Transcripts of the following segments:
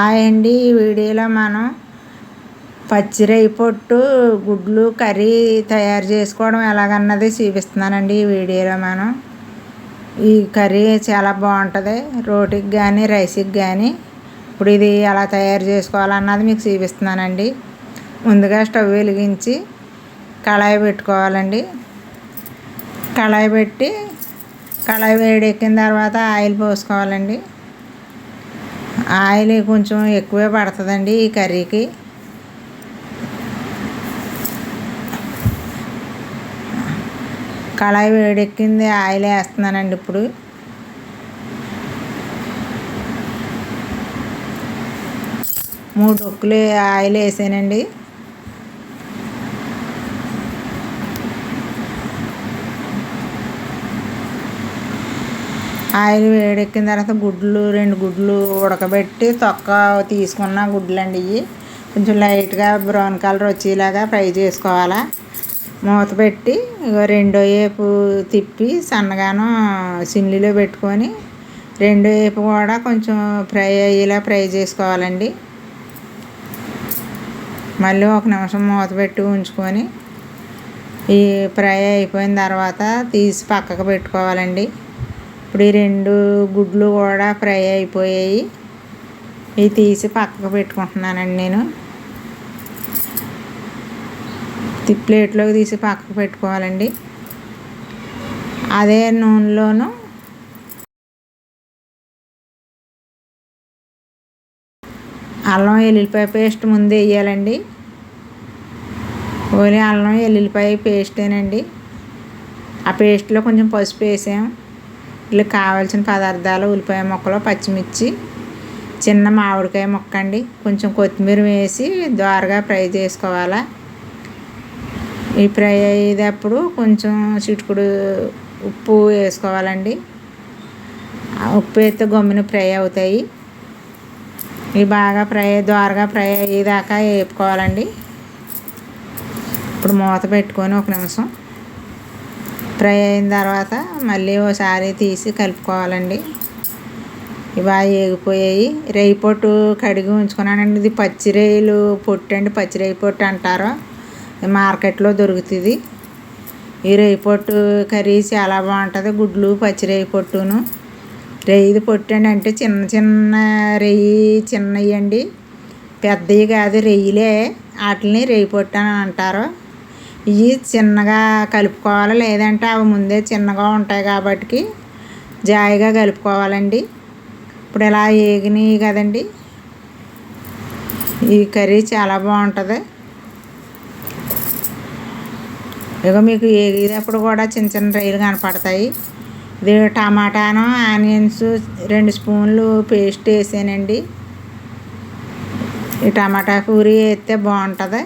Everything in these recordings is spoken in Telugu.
అండి ఈ వీడియోలో మనం పచ్చిరై పొట్టు గుడ్లు కర్రీ తయారు చేసుకోవడం ఎలాగన్నది చూపిస్తున్నానండి ఈ వీడియోలో మనం. ఈ కర్రీ చాలా బాగుంటుంది. రోటికి కానీ రైస్కి కానీ ఇప్పుడు ఇది ఎలా తయారు చేసుకోవాలన్నది మీకు చూపిస్తున్నానండి. ముందుగా స్టవ్ వెలిగించి కళాయి పెట్టుకోవాలండి. కళాయి పెట్టి కళాయి వేడెక్కిన తర్వాత ఆయిల్ పోసుకోవాలండి. ఆయిల్ కొంచెం ఎక్కువే పడుతుందండి ఈ కర్రీకి. కళాయి వేడెక్కింది ఆయిల్ వేస్తున్నానండి ఇప్పుడు. మూడు డొక్కులు ఆయిల్ వేసానండి. ఆయిల్ వేడెక్కిన తర్వాత గుడ్లు రెండు గుడ్లు ఉడకబెట్టి తొక్క తీసుకున్న గుడ్లు అండి ఇవి కొంచెం లైట్గా బ్రౌన్ కలర్ వచ్చేలాగా ఫ్రై చేసుకోవాలా. మూత పెట్టి రెండో వేపు తిప్పి సన్నగాను సిమ్లీలో పెట్టుకొని రెండో వేపు కూడా కొంచెం ఫ్రై అయ్యేలా ఫ్రై చేసుకోవాలండి. మళ్ళీ ఒక నిమిషం మూత పెట్టి ఉంచుకొని ఈ ఫ్రై అయిపోయిన తర్వాత తీసి పక్కకు పెట్టుకోవాలండి. ఇప్పుడు ఈ రెండు గుడ్లు కూడా ఫ్రై అయిపోయాయి. ఇవి తీసి పక్కకు పెట్టుకుంటున్నానండి నేను. ప్లేట్లోకి తీసి పక్కకు పెట్టుకోవాలండి. అదే నూనెలోను అల్లం ఎల్లిపాయ పేస్ట్ ముందే వేయాలండి. ఓన్లీ అల్లం ఎల్లిపాయ పేస్టేనండి. ఆ పేస్ట్లో కొంచెం పసుపు వేసాం. ఇలా కావాల్సిన పదార్థాలు ఉల్లిపాయ ముక్కలు పచ్చిమిర్చి చిన్న మామిడికాయ ముక్క అండి కొంచెం కొత్తిమీర వేసి ద్వారగా ఫ్రై చేసుకోవాలా. ఈ ఫ్రై అయ్యేటప్పుడు కొంచెం చిటుకుడు ఉప్పు వేసుకోవాలండి. ఉప్పు వేస్తే గమ్మున ఫ్రై అవుతాయి. ఇవి బాగా ఫ్రై ద్వారగా ఫ్రై అయ్యేదాకా వేపుకోవాలండి. ఇప్పుడు మూత పెట్టుకొని ఒక నిమిషం ఫ్రై అయిన తర్వాత మళ్ళీ ఒకసారి తీసి కలుపుకోవాలండి. ఇవా ఏగిపోయాయి. రేయి పొట్టు కడిగి ఉంచుకున్నానండి. ఇది పచ్చిరేయిలు పొట్టు అండి. పచ్చిరేయి పొట్టు అంటారు. మార్కెట్లో దొరుకుతుంది. ఈ రేయి పొట్టు కర్రీ చాలా బాగుంటుంది. గుడ్లు పచ్చిరేయి పొట్టును. రేయిది పొట్టు అండి అంటే చిన్న చిన్న రెయ్యి చిన్నవి అండి. పెద్దవి కాదు రెయ్యిలే. వాటిని రేయి పొట్టు అని అంటారు. ఇవి చిన్నగా కలుపుకోవాలి? లేదంటే అవి ముందే చిన్నగా ఉంటాయి కాబట్టి జాయిగా కలుపుకోవాలండి. ఇప్పుడు ఇలా ఏగినాయి కదండి. ఈ కర్రీ చాలా బాగుంటుంది. ఇక మీకు ఏగేటప్పుడు కూడా చిన్న చిన్న రైలు కనపడతాయి. ఇది టమాటాను ఆనియన్స్ రెండు స్పూన్లు పేస్ట్ వేసానండి. ఈ టమాటా పూరి వేస్తే బాగుంటుంది.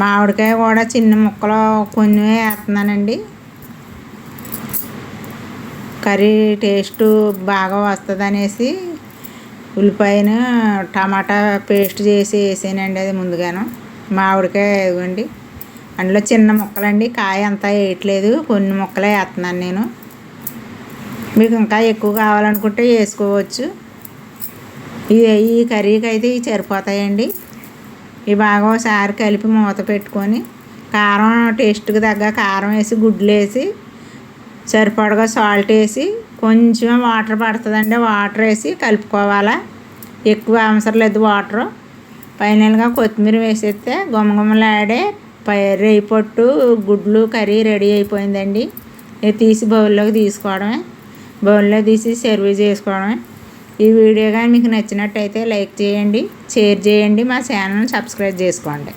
మామిడికాయ కూడా చిన్న ముక్కలు కొన్ని వేస్తున్నానండి. కర్రీ టేస్ట్ బాగా వస్తుంది అనేసి ఉల్లిపాయను టమాటా పేస్ట్ చేసి వేసానండి అది ముందుగాను. మామిడికాయ ఇవ్వండి అందులో చిన్న ముక్కలండి. కాయ అంతా వేయట్లేదు. కొన్ని ముక్కలే వేస్తున్నాను నేను. మీకు ఇంకా ఎక్కువ కావాలనుకుంటే వేసుకోవచ్చు. ఈ ఈ కర్రీకి అయితే ఇవి సరిపోతాయండి. ఈ బాగా ఒకసారి కలిపి మూత పెట్టుకొని కారం టేస్ట్కి తగ్గ కారం వేసి గుడ్లు వేసి సరిపడగా సాల్ట్ వేసి కొంచెం వాటర్ పడుతుందండి వాటర్ వేసి కలుపుకోవాలా. ఎక్కువ అవసరం లేదు వాటర్. ఫైనల్గా కొత్తిమీర వేసేస్తే గుమగుమలాడే రేయి పొట్టు గుడ్లు కర్రీ రెడీ అయిపోయిందండి. తీసి బౌల్లోకి తీసుకోవడమే. బౌల్లో తీసి సర్వ్ చేసుకోవడమే. ఈ వీడియో కానీ మీకు నచ్చినట్టయితే లైక్ చేయండి షేర్ చేయండి మా ఛానల్ సబ్స్క్రైబ్ చేసుకోండి.